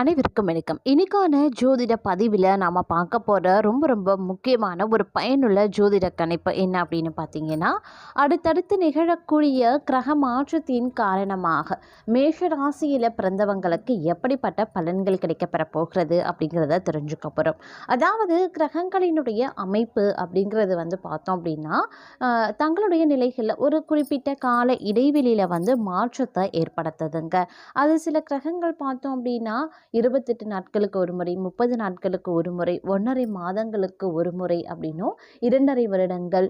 அனைவருக்கும் வணக்கம். இன்னைக்கான ஜோதிட பதிவில் நாம் பார்க்க போகிற ரொம்ப ரொம்ப முக்கியமான ஒரு பயனுள்ள ஜோதிட கணிப்பு என்ன அப்படின்னு பார்த்தீங்கன்னா அடுத்தடுத்து நிகழக்கூடிய கிரக மாற்றத்தின் காரணமாக மேஷ ராசியில் பிறந்தவங்களுக்கு எப்படிப்பட்ட பலன்கள் கிடைக்கப்பெற போகிறது அப்படிங்கிறத தெரிஞ்சுக்க போகிறோம் அதாவது கிரகங்களினுடைய அமைப்பு அப்படிங்கிறது வந்து பார்த்தோம் அப்படின்னா தங்களுடைய நிலைகளில் ஒரு குறிப்பிட்ட கால இடைவெளியில் வந்து மாற்றத்தை ஏற்படுத்துதுங்க. அது சில கிரகங்கள் பார்த்தோம் அப்படின்னா இருபத்தெட்டு நாட்களுக்கு ஒரு முறை முப்பது நாட்களுக்கு ஒரு முறை ஒன்றரை மாதங்களுக்கு ஒரு முறை அப்படின்னும் இரண்டரை வருடங்கள்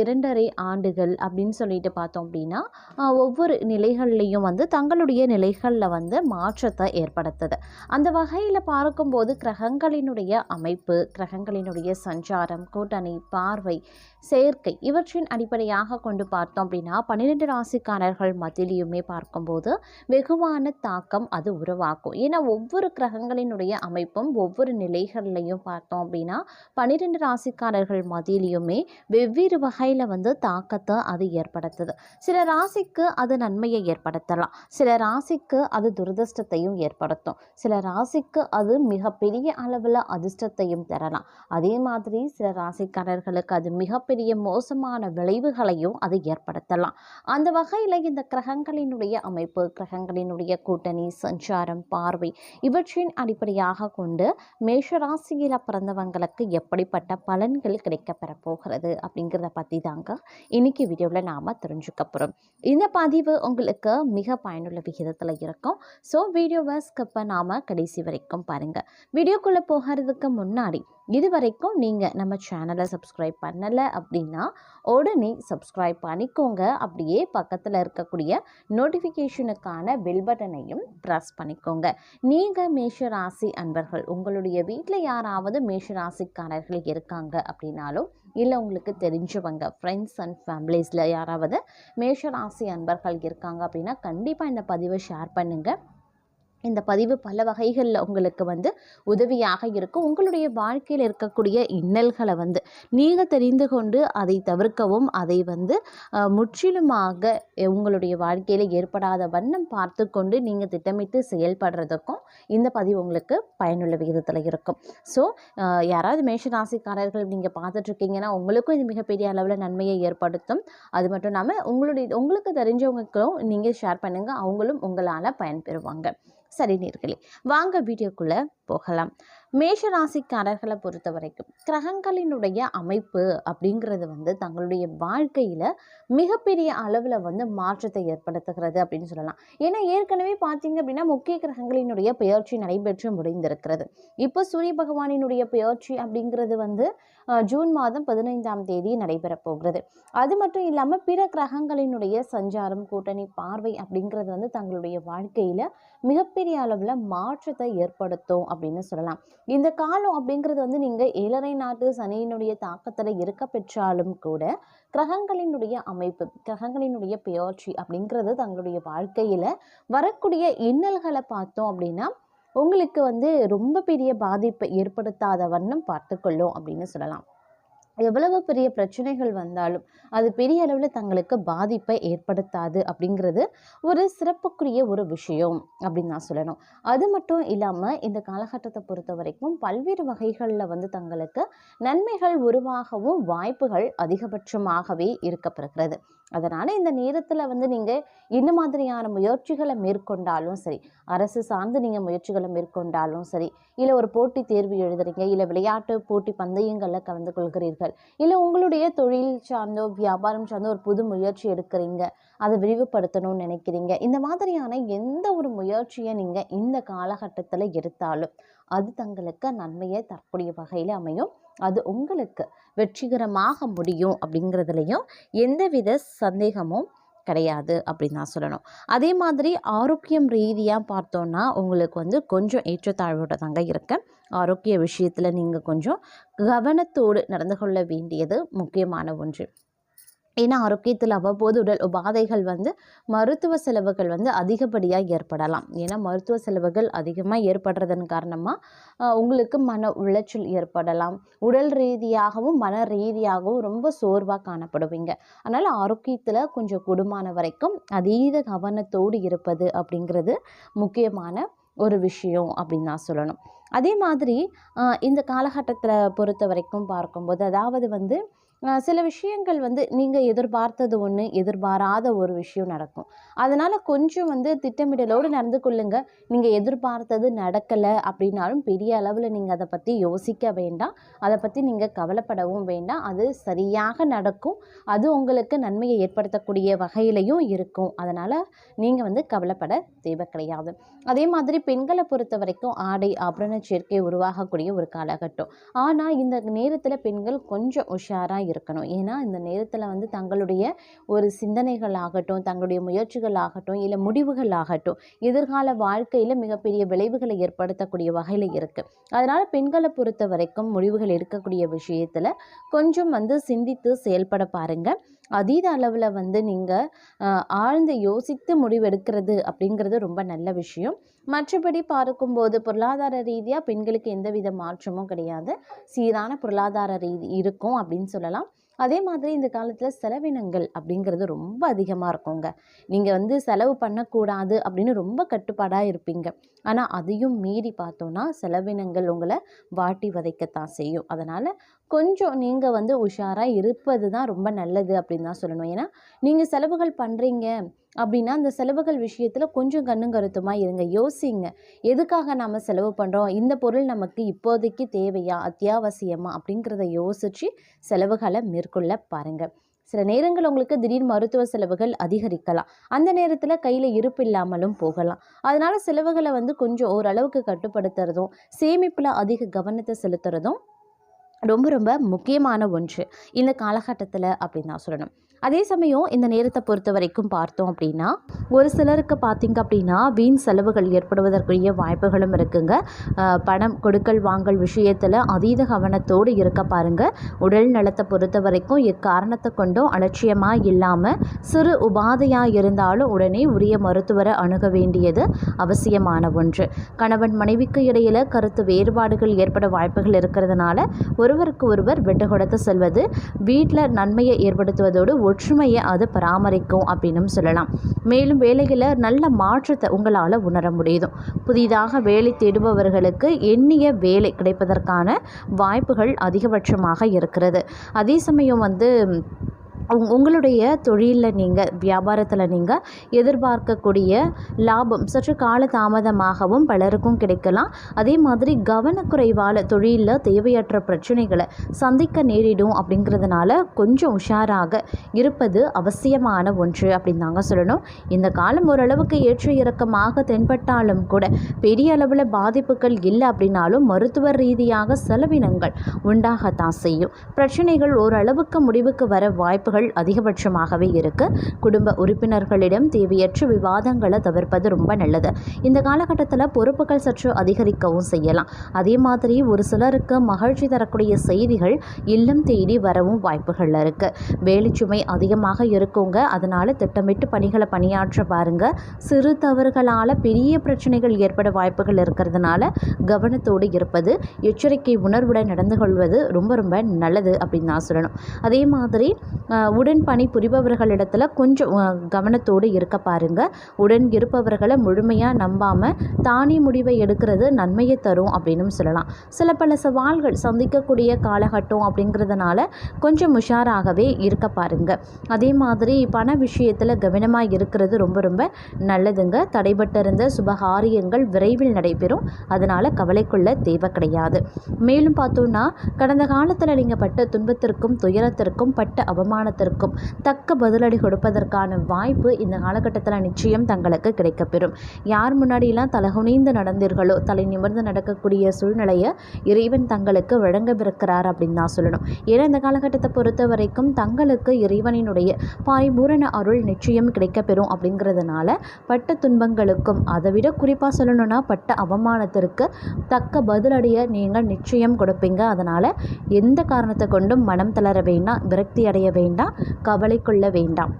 இரண்டரை ஆண்டுகள் அப்படின்னு சொல்லிட்டு பார்த்தோம் அப்படின்னா ஒவ்வொரு நிலைகள்லையும் வந்து தங்களுடைய நிலைகளில் வந்து மாற்றத்தை ஏற்படுத்துது. அந்த வகையில் பார்க்கும்போது கிரகங்களினுடைய அமைப்பு கிரகங்களினுடைய சஞ்சாரம் கூட்டணி பார்வை சேர்க்கை இவற்றின் அடிப்படையாக கொண்டு பார்த்தோம் அப்படின்னா பன்னிரெண்டு ராசிக்காரர்கள் மத்தியிலையுமே பார்க்கும்போது வெகுவான தாக்கம் அது உருவாக்கும். ஏன்னா ஒவ்வொரு ஒவ்வொரு கிரகங்களினுடைய அமைப்பும் ஒவ்வொரு நிலைகள்லையும் பார்த்தோம் அப்படின்னா பன்னிரெண்டு ராசிக்காரர்கள் மத்தியிலையுமே வெவ்வேறு வகையில் வந்து தாக்கத்தை அது ஏற்படுத்துது. சில ராசிக்கு அது நன்மையை ஏற்படுத்தலாம். சில ராசிக்கு அது துரதிர்ஷ்டத்தையும் ஏற்படுத்தும். சில ராசிக்கு அது மிகப்பெரிய அளவில் அதிர்ஷ்டத்தையும் தரலாம். அதே மாதிரி சில ராசிக்காரர்களுக்கு அது மிகப்பெரிய மோசமான விளைவுகளையும் அது ஏற்படுத்தலாம். அந்த வகையில் இந்த கிரகங்களினுடைய அமைப்பு கிரகங்களினுடைய கூட்டணி சஞ்சாரம் பார்வை இவற்றின் அடிப்படையாக கொண்டு மேஷராசியில் பிறந்தவங்களுக்கு எப்படிப்பட்ட பலன்கள் கிடைக்கப்பெற போகிறது அப்படிங்கிறத பற்றி தாங்க இன்னைக்கு வீடியோவில் நாம் தெரிஞ்சுக்க போகிறோம் இந்த பதிவு உங்களுக்கு மிக பயனுள்ள விகிதத்தில் இருக்கும். ஸோ வீடியோவை ஸ்கிப்பை நாம் கடைசி வரைக்கும் பாருங்கள் வீடியோக்குள்ளே போகிறதுக்கு முன்னாடி இது வரைக்கும் நீங்கள் நம்ம சேனலை சப்ஸ்கிரைப் பண்ணலை அப்படின்னா உடனே சப்ஸ்கிரைப் பண்ணிக்கோங்க. அப்படியே பக்கத்தில் இருக்கக்கூடிய நோட்டிஃபிகேஷனுக்கான பெல் பட்டனையும் ப்ரெஸ் பண்ணிக்கோங்க. நீங்கள் மேஷ ராசி அன்பர்கள் உங்களுடைய வீட்டில் யாராவது மேஷ ராசிக்காரர்கள் இருக்காங்க அப்படின்னாலும் இல்லை உங்களுக்கு தெரிஞ்சவங்க ஃப்ரெண்ட்ஸ் அண்ட் ஃபேமிலிஸில் யாராவது மேஷ ராசி அன்பர்கள் இருக்காங்க அப்படின்னா கண்டிப்பாக இந்த பதிவை ஷேர் பண்ணுங்கள் இந்த பதிவு பல வகைகளில் உங்களுக்கு வந்து உதவியாக இருக்கும். உங்களுடைய வாழ்க்கையில் இருக்கக்கூடிய இன்னல்களை வந்து நீங்கள் தெரிந்து கொண்டு அதை தவிர்க்கவும் அதை வந்து முற்றிலுமாக உங்களுடைய வாழ்க்கையில் ஏற்படாத வண்ணம் பார்த்து கொண்டு நீங்கள் திட்டமிட்டு செயல்படுறதுக்கும் இந்த பதிவு உங்களுக்கு பயனுள்ள விகிதத்தில் இருக்கும். ஸோ யாராவது மேஷராசிக்காரர்கள் நீங்கள் பார்த்துட்ருக்கீங்கன்னா உங்களுக்கும் இது மிகப்பெரிய அளவில் நன்மையை ஏற்படுத்தும். அது மட்டும் இல்லாமல் உங்களுடைய உங்களுக்கு தெரிஞ்சவங்களுக்கும் நீங்கள் ஷேர் பண்ணுங்கள் அவங்களும் உங்களால் பயன்பெறுவாங்க. சரி நேர்களே வாங்க வீடியோக்குள்ளே போகலாம். மேஷ ராசிக்காரர்களை பொறுத்த வரைக்கும் கிரகங்களினுடைய அமைப்பு அப்படிங்கிறது வந்து தங்களுடைய வாழ்க்கையில் மிகப்பெரிய அளவில் வந்து மாற்றத்தை ஏற்படுத்துகிறது அப்படின்னு சொல்லலாம். ஏன்னா ஏற்கனவே பார்த்தீங்க அப்படின்னா முக்கிய கிரகங்களினுடைய பெயர்ச்சி நடைபெற்று முடிந்திருக்கிறது. இப்போ சூரிய பகவானினுடைய பெயர்ச்சி அப்படிங்கிறது வந்து ஜூன் மாதம் பதினைந்தாம் தேதி நடைபெறப் போகிறது. அது மட்டும் இல்லாமல் பிற கிரகங்களினுடைய சஞ்சாரம் கூட்டணி பார்வை அப்படிங்கிறது வந்து தங்களுடைய வாழ்க்கையில் மிகப்பெரிய அளவில் மாற்றத்தை ஏற்படுத்தும் அப்படின்னு சொல்லலாம். இந்த காலம் அப்படிங்கிறது வந்து நீங்கள் ஏழரை நாட்டு சனியினுடைய தாக்கத்தில் இருக்க பெற்றாலும் கூட கிரகங்களினுடைய அமைப்பு கிரகங்களினுடைய பெயர்ச்சி அப்படிங்கிறது தங்களுடைய வாழ்க்கையில் வரக்கூடிய இன்னல்களை பார்த்தோம் அப்படின்னா உங்களுக்கு வந்து ரொம்ப பெரிய பாதிப்பை ஏற்படுத்தாத வண்ணம் பார்த்துக்கொள்ளும் அப்படின்னு சொல்லலாம். எவ்வளவு பெரிய பிரச்சனைகள் வந்தாலும் அது பெரிய அளவில் தங்களுக்கு பாதிப்பை ஏற்படுத்தாது அப்படிங்கிறது ஒரு சிறப்புக்குரிய ஒரு விஷயம் அப்படின்னு நான் சொல்லணும். அது மட்டும் இல்லாமல் இந்த காலகட்டத்தை பொறுத்த வரைக்கும் பல்வேறு வகைகளில் வந்து தங்களுக்கு நன்மைகள் உருவாகவும் வாய்ப்புகள் அதிகபட்சமாகவே இருக்கப்படுகிறது அதனால் இந்த நேரத்தில் வந்து நீங்கள் இந்த மாதிரியான முயற்சிகளை மேற்கொண்டாலும் சரி அரசு சார்ந்து நீங்கள் முயற்சிகளை மேற்கொண்டாலும் சரி இல்லை ஒரு போட்டி தேர்வு எழுதுறீங்க இல்லை விளையாட்டு போட்டி பந்தயங்களில் கலந்து கொள்கிறீர்கள் இல்லை உங்களுடைய தொழில் சார்ந்தோ வியாபாரம் சார்ந்தோ ஒரு புது முயற்சி எடுக்கிறீங்க அதை விரிவுபடுத்தணும்னு நினைக்கிறீங்க இந்த மாதிரியான எந்த ஒரு முயற்சியை நீங்கள் இந்த காலகட்டத்தில் எடுத்தாலும் அது தங்களுக்கு நன்மையை தரக்கூடிய வகையில் அமையும். அது உங்களுக்கு வெற்றிகரமாக முடியும் அப்படிங்கிறதுலையும் எந்தவித சந்தேகமும் கிடையாது அப்படின்னு நான் சொல்லணும். அதே மாதிரி ஆரோக்கியம் ரீதியாக பார்த்தோன்னா உங்களுக்கு வந்து கொஞ்சம் ஏற்றத்தாழ்வோட தாங்க இருக்கேன். ஆரோக்கிய விஷயத்தில் நீங்கள் கொஞ்சம் கவனத்தோடு நடந்து கொள்ள வேண்டியது முக்கியமான ஒன்று. ஏன்னா ஆரோக்கியத்தில் அவ்வப்போது உடல் உபாதைகள் வந்து மருத்துவ செலவுகள் வந்து அதிகப்படியாக ஏற்படலாம். ஏன்னா மருத்துவ செலவுகள் அதிகமாக ஏற்படுறதன் காரணமாக உங்களுக்கு மன உளைச்சல் ஏற்படலாம். உடல் ரீதியாகவும் மன ரீதியாகவும் ரொம்ப சோர்வாக காணப்படுவீங்க. அதனால் ஆரோக்கியத்தில் கொஞ்சம் குடுமான வரைக்கும் அதீத கவனத்தோடு இருப்பது அப்படிங்கிறது முக்கியமான ஒரு விஷயம் அப்படின்னு தான் சொல்லணும். அதே மாதிரி இந்த காலகட்டத்தில் பொறுத்த வரைக்கும் பார்க்கும்போது அதாவது வந்து சில விஷயங்கள் வந்து நீங்கள் எதிர்பார்த்தது ஒன்று எதிர்பாராத ஒரு விஷயம் நடக்கும். அதனால் கொஞ்சம் வந்து திட்டமிடலோடு நடந்து கொள்ளுங்கள் நீங்கள் எதிர்பார்த்தது நடக்கலை அப்படின்னாலும் பெரிய அளவில் நீங்கள் அதை பற்றி யோசிக்க வேண்டாம். அதை பற்றி நீங்கள் கவலைப்படவும் வேண்டாம். அது சரியாக நடக்கும். அது உங்களுக்கு நன்மையை ஏற்படுத்தக்கூடிய வகையிலையும் இருக்கும். அதனால் நீங்கள் வந்து கவலைப்பட தேவை கிடையாது. அதே மாதிரி பெண்களை பொறுத்த வரைக்கும் ஆடை ஆபரண சேர்க்கை உருவாகக்கூடிய ஒரு காலகட்டம். ஆனால் இந்த நேரத்தில் பெண்கள் கொஞ்சம் உஷாராக இருக்கணும். ஏன்னா இந்த நேரத்தில் வந்து தங்களுடைய ஒரு சிந்தனைகள் ஆகட்டும் தங்களுடைய முயற்சிகள் ஆகட்டும் இல்லை முடிவுகள் ஆகட்டும் எதிர்கால வாழ்க்கையில் மிகப்பெரிய விளைவுகளை ஏற்படுத்தக்கூடிய வகையில் இருக்குது அதனால் பெண்களை பொறுத்த வரைக்கும் முடிவுகள் எடுக்கக்கூடிய விஷயத்தில் கொஞ்சம் வந்து சிந்தித்து செயல்பட பாருங்கள் அதீத அளவில் வந்து நீங்கள் ஆழ்ந்து யோசித்து முடிவெடுக்கிறது அப்படிங்கிறது ரொம்ப நல்ல விஷயம். மற்றபடி பார்க்கும்போது பொருளாதார ரீதியாக பெண்களுக்கு எந்தவித மாற்றமும் கிடையாது. சீரான பொருளாதார ரீதி இருக்கும் அப்படின்னு சொல்லலாம். அதே மாதிரி இந்த காலத்தில் செலவினங்கள் அப்படிங்கிறது ரொம்ப அதிகமாக இருக்குங்க. நீங்கள் வந்து செலவு பண்ணக்கூடாது அப்படின்னு ரொம்ப கட்டுப்பாடாக இருப்பீங்க. ஆனால் அதையும் மீறி பார்த்தோன்னா செலவினங்கள் உங்களை வாட்டி வதைக்கத்தான் செய்யும். அதனால் கொஞ்சம் நீங்கள் வந்து உஷாராக இருப்பது தான் ரொம்ப நல்லது அப்படின்னு தான் சொல்லணும். ஏன்னா நீங்கள் செலவுகள் பண்ணுறீங்க அப்படின்னா அந்த செலவுகள் விஷயத்தில் கொஞ்சம் கண்ணும் கருத்துமாக இருங்க. யோசிங்க. எதுக்காக நாம் செலவு பண்ணுறோம் இந்த பொருள் நமக்கு இப்போதைக்கு தேவையா? அத்தியாவசியமா? அப்படிங்கிறத யோசித்து செலவுகளை மேற்கொள்ள பாருங்கள் சில நேரங்கள் உங்களுக்கு திடீர் மருத்துவ செலவுகள் அதிகரிக்கலாம். அந்த நேரத்தில் கையில் இருப்பு இல்லாமலும் போகலாம். அதனால் செலவுகளை வந்து கொஞ்சம் ஓரளவுக்கு கட்டுப்படுத்துறதும் சேமிப்பில் அதிக கவனத்தை செலுத்துறதும் ரொம்ப ரொம்ப முக்கியமான ஒன்று. இந்த காலகட்டத்தில் அப்படின்னு தான் சொல்லணும். அதே சமயம் இந்த நேரத்தை பொறுத்த வரைக்கும் பார்த்தோம் அப்படின்னா ஒரு சிலருக்கு பார்த்தீங்க அப்படின்னா வீண் செலவுகள் ஏற்படுவதற்குரிய வாய்ப்புகளும் இருக்குங்க. பணம் கொடுக்கல் வாங்கல் விஷயத்தில் அதீத கவனத்தோடு இருக்க பாருங்கள் உடல் நலத்தை பொறுத்த வரைக்கும் எக்காரணத்தை கொண்டும் அலட்சியமாக இல்லாமல் சிறு உபாதையாக இருந்தாலும் உடனே உரிய மருத்துவரை அணுக வேண்டியது அவசியமான ஒன்று. கணவன் மனைவிக்கு இடையில் கருத்து வேறுபாடுகள் ஏற்பட வாய்ப்புகள் இருக்கிறதுனால ஒருவருக்கு ஒருவர் விட்டு கொடுத்து செல்வது வீட்டில் நன்மையை ஏற்படுத்துவதோடு ஒற்றுமையை அது பராமரிக்கும் அப்படின்னும் சொல்லலாம். மேலும் வேலையில் நல்ல மாற்றத்தை உங்களால் உணர முடியும் புதிதாக வேலை தேடுபவர்களுக்கு எண்ணிய வேலை கிடைப்பதற்கான வாய்ப்புகள் அதிகபட்சமாக இருக்கிறது. அதே சமயம் வந்து உங்களுடைய தொழிலில் நீங்கள் வியாபாரத்தில் நீங்கள் எதிர்பார்க்கக்கூடிய லாபம் சற்று கால தாமதமாகவும் பலருக்கும் கிடைக்கலாம். அதே மாதிரி கவனக்குறைவால் தொழிலில் தேவையற்ற பிரச்சனைகளை சந்திக்க நேரிடும் அப்படிங்கிறதுனால கொஞ்சம் உஷாராக இருப்பது அவசியமான ஒன்று அப்படின்னு தாங்க சொல்லணும். இந்த காலம் ஓரளவுக்கு ஏற்ற இறக்கமாக தென்பட்டாலும் கூட பெரிய அளவில் பாதிப்புகள் இல்லை அப்படின்னாலும் மருத்துவ ரீதியாக செலவினங்கள் உண்டாகத்தான் செய்யும். பிரச்சனைகள் ஓரளவுக்கு முடிவுக்கு வர வாய்ப்புகள் அதிகபட்சமாகவே இருக்கு. குடும்ப உறுப்பினர்களிடம் தேவையற்ற விவாதங்களை தவிர்ப்பது ரொம்ப நல்லது. இந்த காலகட்டத்தில் பொறுப்புகள் சற்று அதிகரிக்கவும் செய்யலாம். அதே மாதிரி ஒரு சிலருக்கு மகிழ்ச்சி தரக்கூடிய செய்திகள் இல்லம் தேடி வரவும் வாய்ப்புகள் இருக்கு. வேலைச்சுமை அதிகமாக இருக்குங்க. அதனால திட்டமிட்டு பணிகளை பணியாற்ற பாருங்க. சிறு தவறுகளால் பெரிய பிரச்சனைகள் ஏற்பட வாய்ப்புகள் இருக்கிறதுனால கவனத்தோடு இருப்பது எச்சரிக்கை உணர்வுடன் நடந்து கொள்வது ரொம்ப ரொம்ப நல்லது அப்படின்னு நான் சொல்லணும். அதே மாதிரி உடன்பணி உடன் பணி கொஞ்சம் கவனத்தோடு இருக்க பாருங்கள் உடன் இருப்பவர்களை முழுமையாக நம்பாமல் தானே முடிவை எடுக்கிறது நன்மையை தரும் அப்படின்னும் சொல்லலாம். சில பல சவால்கள் சந்திக்கக்கூடிய காலகட்டம் அப்படிங்கிறதுனால கொஞ்சம் உஷாராகவே இருக்க பாருங்க. அதே மாதிரி பண விஷயத்தில் கவனமாக இருக்கிறது ரொம்ப ரொம்ப நல்லதுங்க. தடைபட்டிருந்த சுபகாரியங்கள் விரைவில் நடைபெறும். அதனால் கவலைக்குள்ள தேவை கிடையாது. மேலும் பார்த்தோன்னா கடந்த காலத்தில் நீங்கள் பட்ட துன்பத்திற்கும் துயரத்திற்கும் பட்ட அவமானத்திற்கும் தக்க பதிலடி கொடுப்பதற்கான வாய்ப்பு இந்த காலகட்டத்தில் நிச்சயம் தங்களுக்கு கிடைக்கப்பெறும். யார் முன்னாடியெல்லாம் தலகுனிந்து நடந்தீர்களோ தலை நிமிர்ந்து நடக்கக்கூடிய சூழ்நிலையை இறைவன் தங்களுக்கு வழங்கவிருக்கிறார் அப்படின்னு தான் சொல்லணும். ஏன்னா இந்த காலகட்டத்தை பொறுத்த வரைக்கும் தங்களுக்கு இறைவனினுடைய பாரிபூரண அருள் நிச்சயம் கிடைக்கப்பெறும் அப்படிங்கிறதுனால பட்ட துன்பங்களுக்கும் அதை விட குறிப்பாக சொல்லணும்னா பட்ட அவமானத்திற்கு தக்க பதிலடியை நீங்கள் நிச்சயம் கொடுப்பீங்க. அதனால் எந்த காரணத்தை கொண்டும் மனம் தளர வேண்டாம் விரக்தி அடைய வேண்டாம். கவலை கொள்ள வேண்டாம்.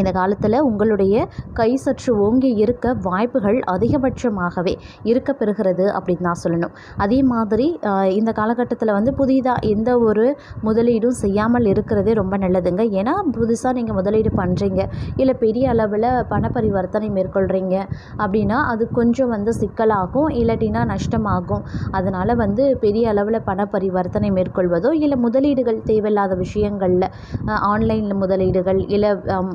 இந்த காலத்தில் உங்களுடைய கை சற்று ஓங்கி இருக்க வாய்ப்புகள் அதிகபட்சமாகவே இருக்க பெறுகிறது அப்படின்னு தான் சொல்லணும். அதே மாதிரி இந்த காலகட்டத்தில் வந்து புதிதாக எந்த ஒரு முதலீடும் செய்யாமல் இருக்கிறதே ரொம்ப நல்லதுங்க. ஏன்னா புதுசாக நீங்கள் முதலீடு பண்ணுறீங்க இல்லை பெரிய அளவில் பண பரிவர்த்தனை மேற்கொள்கிறீங்க அப்படின்னா அது கொஞ்சம் வந்து சிக்கலாகும். இல்லாட்டினா நஷ்டமாகும். அதனால் வந்து பெரிய அளவில் பண பரிவர்த்தனை மேற்கொள்வதோ இல்லை முதலீடுகள் தேவையில்லாத விஷயங்களில் ஆன்லைனில் முதலீடுகள் இல்லை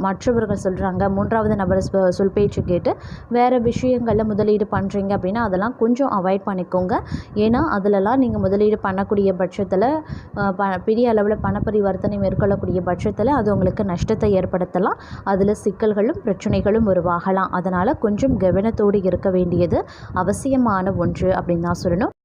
மற்ற மற்றவர்கள் சொல்கிறாங்க மூன்றாவது நபர் சொல் பேச்சு கேட்டு வேறு விஷயங்களில் முதலீடு பண்ணுறீங்க அப்படின்னா அதெல்லாம் கொஞ்சம் அவாய்ட் பண்ணிக்கோங்க. ஏன்னா அதிலலாம் நீங்கள் முதலீடு பண்ணக்கூடிய பட்சத்தில் ப பெரிய அளவில் பண பரிவர்த்தனை மேற்கொள்ளக்கூடிய பட்சத்தில் அது உங்களுக்கு நஷ்டத்தை ஏற்படுத்தலாம். அதில் சிக்கல்களும் பிரச்சனைகளும் உருவாகலாம். அதனால் கொஞ்சம் கவனத்தோடு இருக்க வேண்டியது அவசியமான ஒன்று அப்படின்னு தான் சொல்லணும்.